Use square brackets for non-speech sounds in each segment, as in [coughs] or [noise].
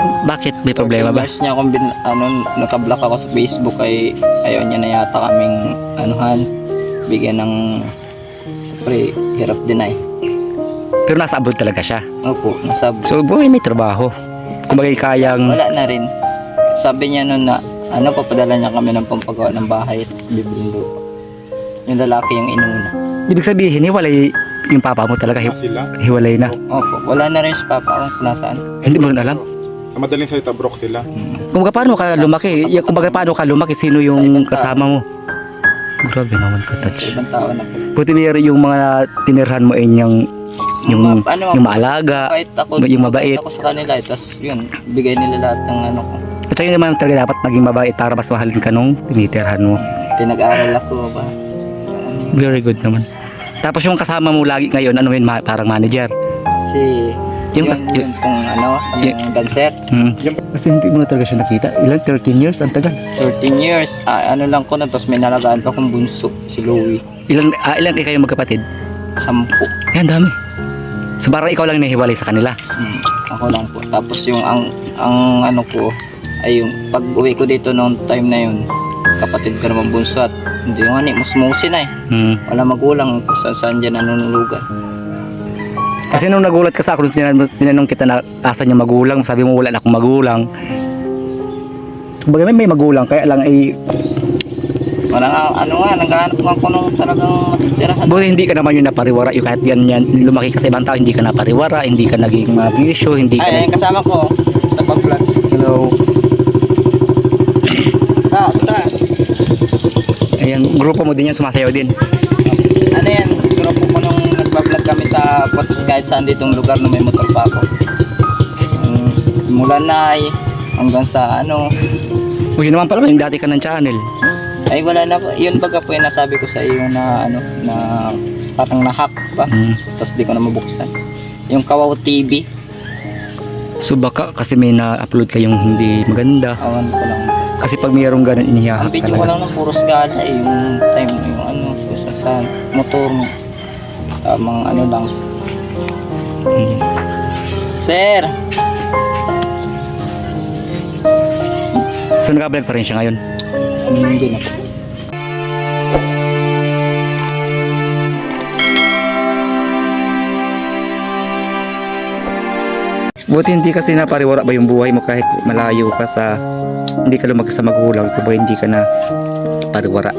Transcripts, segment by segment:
Bakit? May problema ba? Niya akong bin, ano, nakablock ako sa Facebook ay ayaw niya na yata kaming anuhan, bigyan ng Siyempre, hirap din ay. Pero nasa abroad talaga siya. Opo, nasa So, boy, may trabaho. Kung bagay kayang... wala na rin. Sabi niya nun na, ano, papadala niya kami ng pampagawa ng bahay, tapos bibiling lupa. Yung lalaki yung inuna. Ibig sabihin, hiwalay yung papa mo talaga. Hi- sila. hiwalay na. Opo, wala na rin si Papa kung nasaan. Hindi mo rin alam. Sa madaling salita, brok sila. Kung baga, paano ka lumaki? Y- Kung baga, paano ka lumaki? Sino yung kasama mo? Grabe naman ka, touch. ibang tao na po. Buti niya yung mga tinirhan mo ay yung, yung, ano, yung maalaga. ako, yung mabait. ako sa kanila, eh, tapos yun, bigay nila lahat ng ano ko. At yun naman talaga dapat maging mabait para mas mahalin ka nung tinitirhan mo. Pinag-aaral ako ba? Very good naman. Tapos yung kasama mo lagi ngayon, ano yun, ma- parang manager. Si, Yung yung, kas- yun, pong ano, yung dancer. Hmm. Kasi hindi mo na talaga siya nakita. Ilan? 13 years? Ang tagal. 13 years, ah, ano lang ko na, tapos may nalagaan pa akong bunso, si Louie. Ilan, ah, ilan kayo magkapatid? Sampu. Yan, dami. So parang ikaw lang nahiwalay sa kanila. Hmm, ako lang po. Tapos yung ang, ang ano ko, ay yung pag uwi ko dito noong time na yun, kapatid ko naman bunso at hindi nga ni, musmusin na eh. Hmm. Wala magulang kung saan saan dyan nanunulugan. Kasi nung nagulat ka sa akin, tinanong, tinanong kita na asan yung magulang, sabi mo wala na akong magulang. Kumbaga may, may magulang, kaya lang ay, Wala nga, ano nga, naghahanap nga ako nung talagang matitirahan. buti hindi ka naman yung napariwara, yung kahit yan, yan, lumaki ka sa ibang tao, hindi ka napariwara, hindi ka naging mabisyo, hindi ka Ay, ayun, kasama ko sa pag-vlog. Hello. Ta, ta. Ayan, grupo mo din yan, sumasayaw din. Ano yan, ko nung nagpa-vlog kami sa Potos kahit saan ditong lugar na may motor pa ako. Um, mula na hanggang sa ano, O yun naman pala, yung dati ka ng channel. ay wala na po. Yun baga po yung nasabi ko sa iyo na ano, na parang na-hack pa. Hmm. Tapos di ko na mabuksan. Yung Kawaw TV, So baka kasi may na-upload kayong hindi maganda. awan ko lang. Kasi pag mayroong ganun, Ang inihahak video ko lang ng puros gala eh, yung time, yung ano, sa, sa motor mo. Ah, mga ano lang. Hmm. Sir! So nag-vlog pa rin siya ngayon. Hindi na po. Buti hindi kasi napariwara ba yung buhay mo kahit malayo ka sa hindi ka lumaki sa magulang ba hindi ka na pariwara.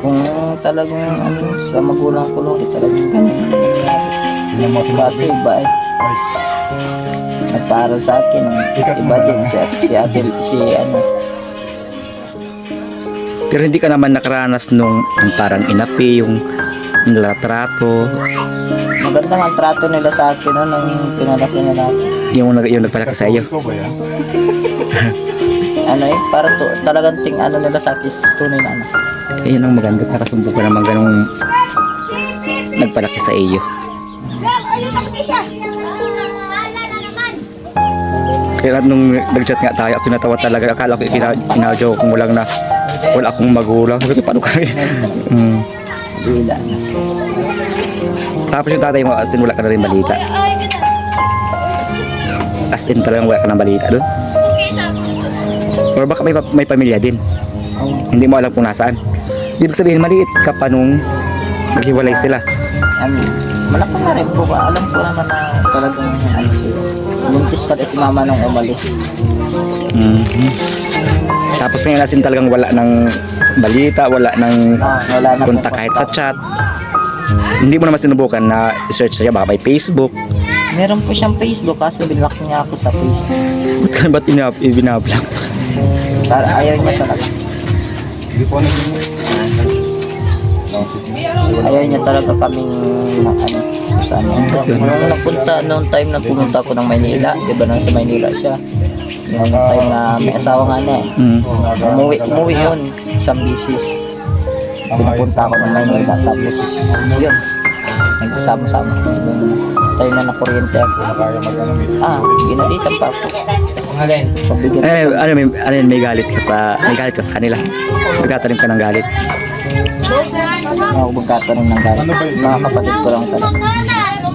Kung talagang ano, sa magulang ko lang, eh, talagang ganun. Kasi iba eh. At para sa akin, iba din si, si ate, si ano, Pero hindi ka naman nakaranas nung yung parang inapi, yung nilatrato, maganda nga ang trato nila sa akin no, nang pinalaki nila ako. yung, nag- yung nagpalaki sa iyo. Ba? [laughs] Ano eh, para to, talagang ting ano nila sa akin, tunay na anak. Eh, ang maganda, nakasumbo ka naman ganung nagpalaki sa iyo. Kaya nung nag-chat nga tayo, ako natawa talaga. Akala ko kina, kina-joke mo lang na wala akong magulang. Sabi paano kami? [laughs] mm. Tapos yung tatay mo, as in wala ka na rin balita. As in talagang wala ka ng balita doon. Or baka may, may pamilya din. Hindi mo alam kung nasaan. Ibig sabihin, maliit ka pa nung naghiwalay sila. Ano, malaki na rin po ba? Alam ko naman na talagang ano siya. Buntis pa si mama nung umalis. Mhm. Tapos ngayon as in talagang wala ng balita, wala ng Ah, wala na punta po kahit sa chat. Hindi mo naman sinubukan na search siya baka may Facebook. Meron po siyang Facebook kasi binlock niya ako sa Facebook. Ba't ka ba't ina- ibinablock? Para ayaw niya talaga. Hindi po ano. Ayaw niya talaga kaming ano, sa ano. Nung napunta, noong time na pumunta ako ng Maynila, di ba nasa Maynila siya. Noong time na may asawa nga na eh. Mm. Umuwi, umuwi yun, isang bisis. Pinapunta ako ng Maynila, tapos yun, nagsama-sama. Time na nakuryente ako. Kaya mag-ano. Ah, ginalitan pa ako. Alin? Pabigyan Eh, ano, may, ano yun, may galit ka sa, may galit ka sa kanila. Nagkatanim ka ng galit. ako magkataroon ng galit. Mga kapatid ko lang talaga.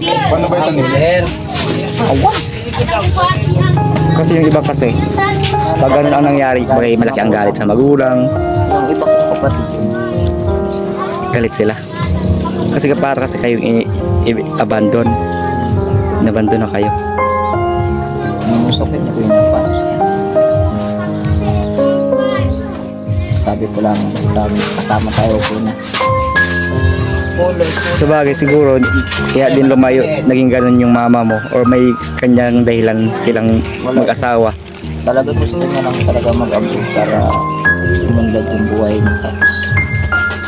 Paano ba ito nila? Kasi yung iba kasi, pag ganun ang nangyari, may malaki ang galit sa magulang, Yung iba kong kapatid yun. galit sila. Kasi para kasi kayong i- i- abandon. Nabandon na kayo. Ko na ko yun ang para sa kanya. Sabi ko lang, basta kasama tayo ko na. Sa bagay siguro, kaya din lumayo, naging ganun yung mama mo or may kanyang dahilan silang mag-asawa. Talaga gusto niya lang talaga mag-abroad para umunlad yung buhay niya. Tapos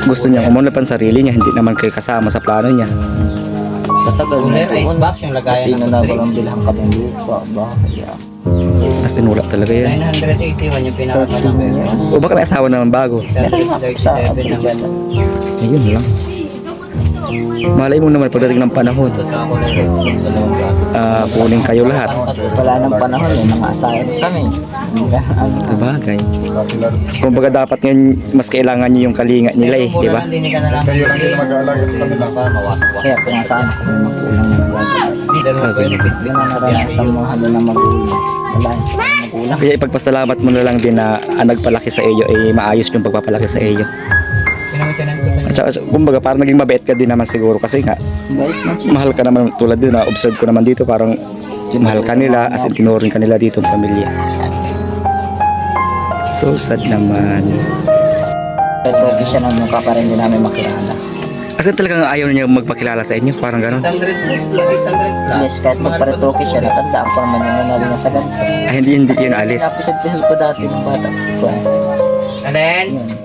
Gusto niya umunlad pa sa sarili niya, hindi naman kayo kasama sa plano niya. Sa tagal Kung na meron ice box yung lagayan kasi ng na tubig. walang bilhan kami lupa, bakaya. As in, wala talaga yan. 981 yung pinakamalaki. O baka may asawa naman bago. Meron nga sa 37 naman. Ayun lang. Malay mo naman pagdating ng panahon, lang ah kunin kayo lahat. At wala ng panahon eh, mga asawa kami. Ano, Sa bagay. Kasi lalo, Kumbaga dapat ngayon mas kailangan niyo yung kalinga nila eh, di ba? Hindi ka na lang. kayo lang din mag-aalaga sa kanila. Kaya pinasaan ko yung magulang na nagagawa. Hindi dalawa ko yung Yun ang naranasan mo halo na magulang. Wala, magulang. Kaya ipagpasalamat mo na lang din na ang nagpalaki sa iyo ay maayos yung pagpapalaki sa iyo. Pinamitiyanan ko At saka, kumbaga parang naging mabait ka din naman siguro kasi nga mahal ka naman tulad din na observe ko naman dito parang mahal ka nila as in tinuring ka nila dito ang pamilya. So sad naman. Kahit okay siya nang mukha pa rin din namin makilala. As in talagang ayaw niya magpakilala sa inyo, parang gano'n. 800 lang, 800 lang. Yes, kahit magparetroke siya, natandaan ko naman yung nanalo niya sa ganito. Ay, hindi, hindi yun alis. Napisag-pisag ko dati ng bata ko. Alin?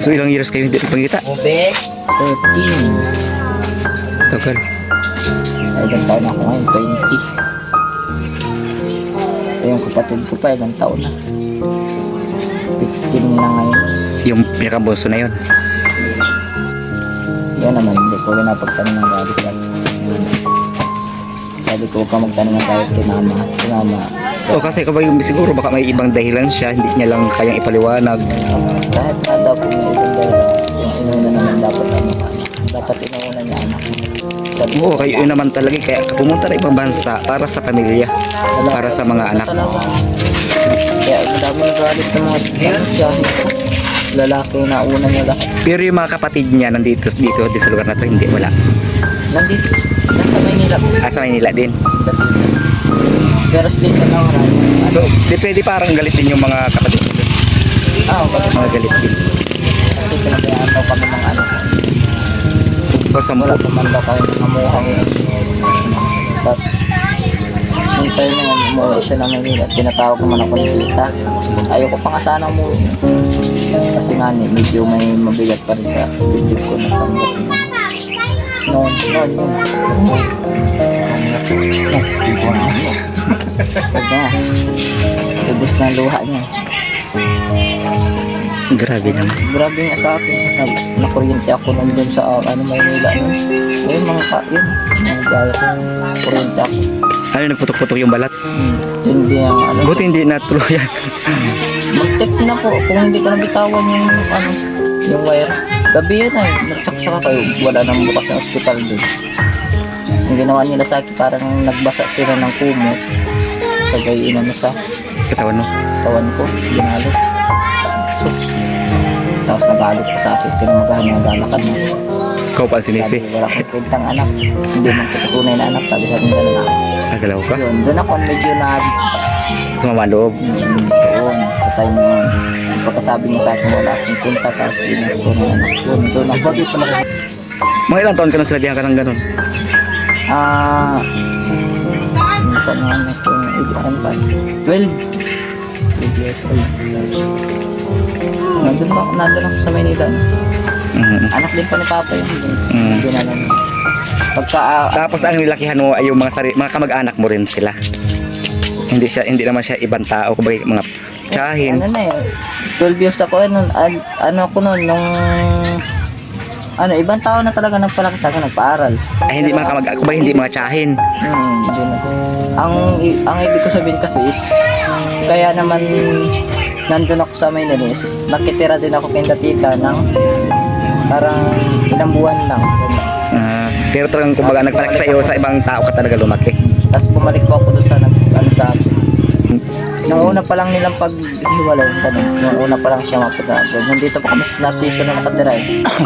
So ilang years kayo hindi pangita? Ube? 13. Tagal. Ay, ilang taon ako ngayon, 20. Ay, yung kapatid ko pa, ilang taon na. 15 na ngayon. Yung pinakabunso na yun. Yan naman, hindi ko rin napagtanong ng yan. Sabi ko, huwag ka magtanong ng galit kay mama. Kay mama, O kasi kapag yung siguro baka may ibang dahilan siya, hindi niya lang kayang ipaliwanag. kahit na daw kung may isang dahilan, yung inuna naman dapat ano, dapat inuuna niya anak. Oo, kayo yun naman talaga. Kaya pumunta na ibang bansa para sa pamilya. Para sa mga anak. Kaya madami nagalit ng mga ano siya. Lalaki na una niya lahat. Pero yung mga kapatid niya nandito dito, dito sa lugar na to, hindi wala. Nandito, nasa Maynila. Asa Manila din. Dati. Pero state na lang marami. So, di pwede parang galit din yung mga kapatid doon. Ah, okay. Mga galit din. Kasi pinabayaan daw kami ng ano. O sa Wala pa man daw kami ng amuhang. Tapos, nung time na yun, umuwi siya ng Maynila. Tinatawag naman ako ni tita. Ayoko pa nga sana umuwi. Kasi nga ni, medyo may mabigat pa rin sa video ko na tanggap niya. Noon, noon, noon. Huwag na. Ubus na luha niya. Grabe naman. Grabe nga sa akin. Na, nakuryente ako nung dun sa uh, ano Maynila. Ayun mga ka, yun. Gaya ko. Kuryente ako. Ano, nagputok-putok yung balat. Hmm. Hindi ang ano. Buti hindi natuluyan. [laughs] Mag-tip na po. Kung hindi ko nabitawan yung ano, yung wire. Gabi yun ay. Nagsaksak kayo. Wala nang bukas ng ospital dun. Ang ginawa nila sa akin, parang nagbasa sila ng kumot. Sabay inano sa Katawan mo. kawan ko. Ginalo. So, tapos nagalit pa sa akin. Kinumagahan na galakad na. Ikaw pa sinisi. Sabi, wala kong kwentang anak. Hindi man kita tunay na anak. Sabi sa akin gano'n ako. Nagalaw ka. Yun, doon ako medyo nag... Sumama loob. Mm, doon, sa time na yun. Pagkasabi niya sa akin, wala akong kwenta. Tapos yun ang tunay anak. Yun, doon ako. Pala? Mga ilang taon ka na sinabihan ka ng ganun? Ah... Yung tanungan na ko, ano pa? 12. 12 years old. Nandun ba? Nandun ako sa Maynila. Mhm. Anak din pa ni Papa yun. Mm. Hindi na lang. Pagka... ah, Tapos ang nilakihan mo ay yung mga sari, mga kamag-anak mo rin sila. Hindi siya hindi naman siya ibang tao, kumbaga mga tsahin. Ano na eh, 12 years ako eh, nun, an- ano ako nun, nung, ano, ibang tao na talaga nagpalaki sa akin, nagpaaral. Ay hindi mga kamag kumbaga hindi mga tsahin. Hmm, hindi na. Ang, ang ibig ko sabihin kasi is, kaya naman, nandun ako sa Maynila is, nakitira din ako kay tita ng, parang ilang buwan lang. Ah, pero talagang kumbaga nagpalaki sa iyo sa ibang tao ka talaga lumaki. Tapos bumalik po ako doon sa, ano sa akin. Nung una pa lang nilang paghiwalay, ganun. Nung una pa lang siya mapunta. Nandito pa kami sa Narciso na nakatira eh.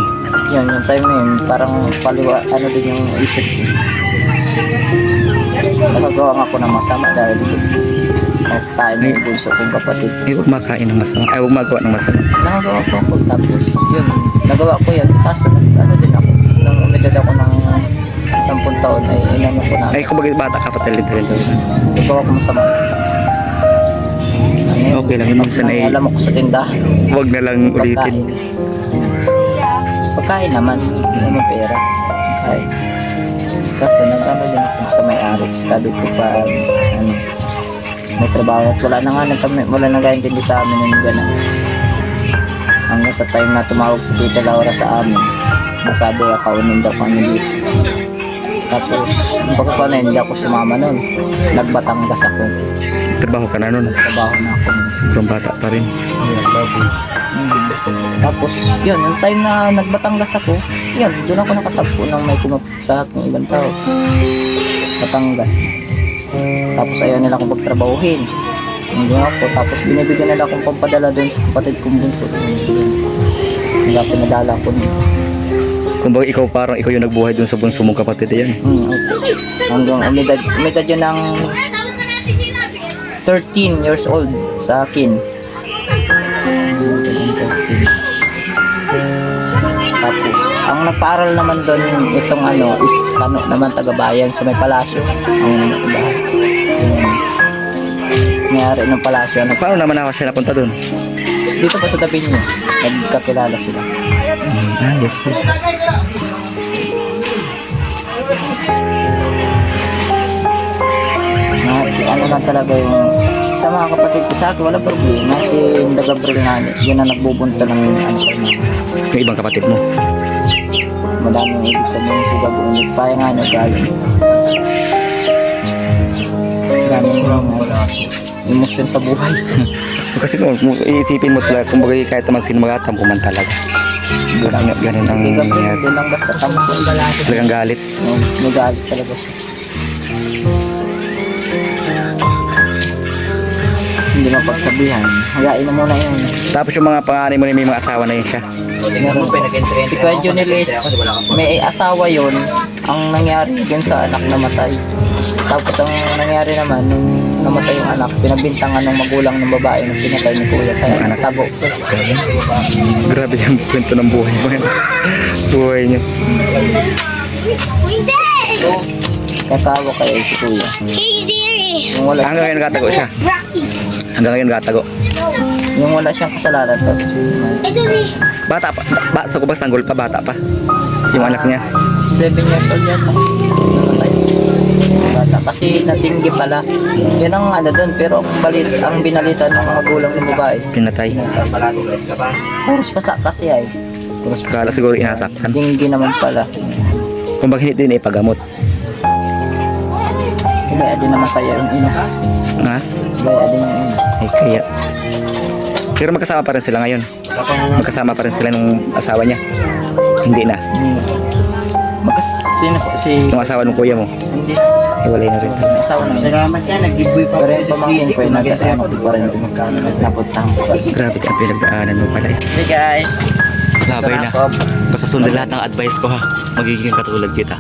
[coughs] yun, yung time na yun, parang paliwa, ano din yung isip ko. Nakagawa nga ako ng masama dahil at tayo na yung bunso kong kapatid. Eh, huwag makain ng masama. Ay, huwag magawa ng masama. Nakagawa ko ako, tapos yun, nagawa ko yan. Kaso, ano din ako, nung umedad ako ng 10 taon ay inano ko na. Ay, kung bagay bata ka pa talaga. Nagawa ko masama. Okay lang, minsan ay- alam ako sa tindahan. Huwag na lang ulitin. Pagkain. Pagkain naman, hindi naman pera. Pagkain. Kaso nagkano din ako sa may-ari. Sabi ko pa, ano, may trabaho at wala na nga nagkami, wala na kaintindi sa amin yung gano'n. Hanggang sa time na tumawag si Tita Laura sa amin, nasabi akaunin daw kami dito. Tapos, yung pagkakaw na hindi ako sumama nun. Nagbatangas ako. Trabaho ka na nun. Trabaho na ako. Sobrang bata pa rin. Mm. Tapos, yun, yung time na nagbatangas ako, yun, doon ako nakatagpo ng may kumup sa ating ibang tao. Batangas. Tapos ayaw nila akong pagtrabahuhin. Hindi ako. Tapos binibigyan nila akong pampadala doon sa kapatid kong bunso. Kaya pinadala ko nun. Kung bagay ikaw parang ikaw yung nagbuhay dun sa bunso mong kapatid yan. Hmm, okay. Hanggang umidad, umidad yun ng 13 years old sa akin. Tapos, ang nagpaaral naman doon itong ano is ano naman taga-bayan sa may palasyo. Ang Mayari ng palasyo. Nag, Paano naman ako siya napunta dun? dito pa sa tabi niyo, nagkakilala sila. Ah, yes. Na, ano lang talaga yung sa mga kapatid ko sa akin, wala problema. Si Inda Gabriel nga, yun ang nagbubunta ng ano na. Yung ibang kapatid mo. Madaming ibig sabihin si Gabriel. Nagpaya nga niya galing. Daming uh, emosyon sa buhay. [laughs] Kasi kung iisipin mo talaga, kung bagay kahit naman sino magatampo man talaga. Kasi nga, ganun ang nangyayari. hindi lang basta tampo ang balasa. Talagang galit. Talaga siya. Hindi mapagsabihan. Hagain na muna yun. Tapos yung mga panganay mo na may mga asawa na yun siya. Pinag-entry Si Kuya Junilis, may asawa yon ang nangyari dun sa anak namatay. Tapos ang nangyari naman, nung namatay yung anak, pinagbintangan ng magulang ng babae na pinatay ni Kuya. Kaya nagtago. Grabe yung kwento ng buhay mo yan. buhay niyo. Nagtago kaya si Kuya. Yung wala, Hanggang ngayon nagatago siya. Hanggang ngayon nagatago. yung wala siyang kasalanan, tapos may- Bata pa. Ba, sa kubang sanggol pa, bata pa. Yung anak niya. 7 years old yan. Namatay. Bata. Kasi natinggi pala. Yan ang ano doon. Pero ang, balit, ang binalita ng magulang ng babae. Pinatay. Puros pasa kasi ay. Puros. Kala siguro inasaktan. Dinggi naman pala. Kung bakit hindi din ipagamot. Kaya din naman kaya yung ina. Ha? Kaya din Ay, kaya. Pero magkasama pa rin sila ngayon. Magkasama pa rin sila ng asawa niya. Hindi na. Magas, sino po? Si... Yung asawa ng kuya mo. Hindi. Iwalay na rin. Asawa na. Salamat ka, nag-giveaway pa yung pamangkin ko, nagkasama ko pa rin. Napuntahan ko. Grabe ka pinagdaanan mo pala eh. Hey guys! Labay na. Basta sundin lahat ng advice ko ha. Magiging katulad kita.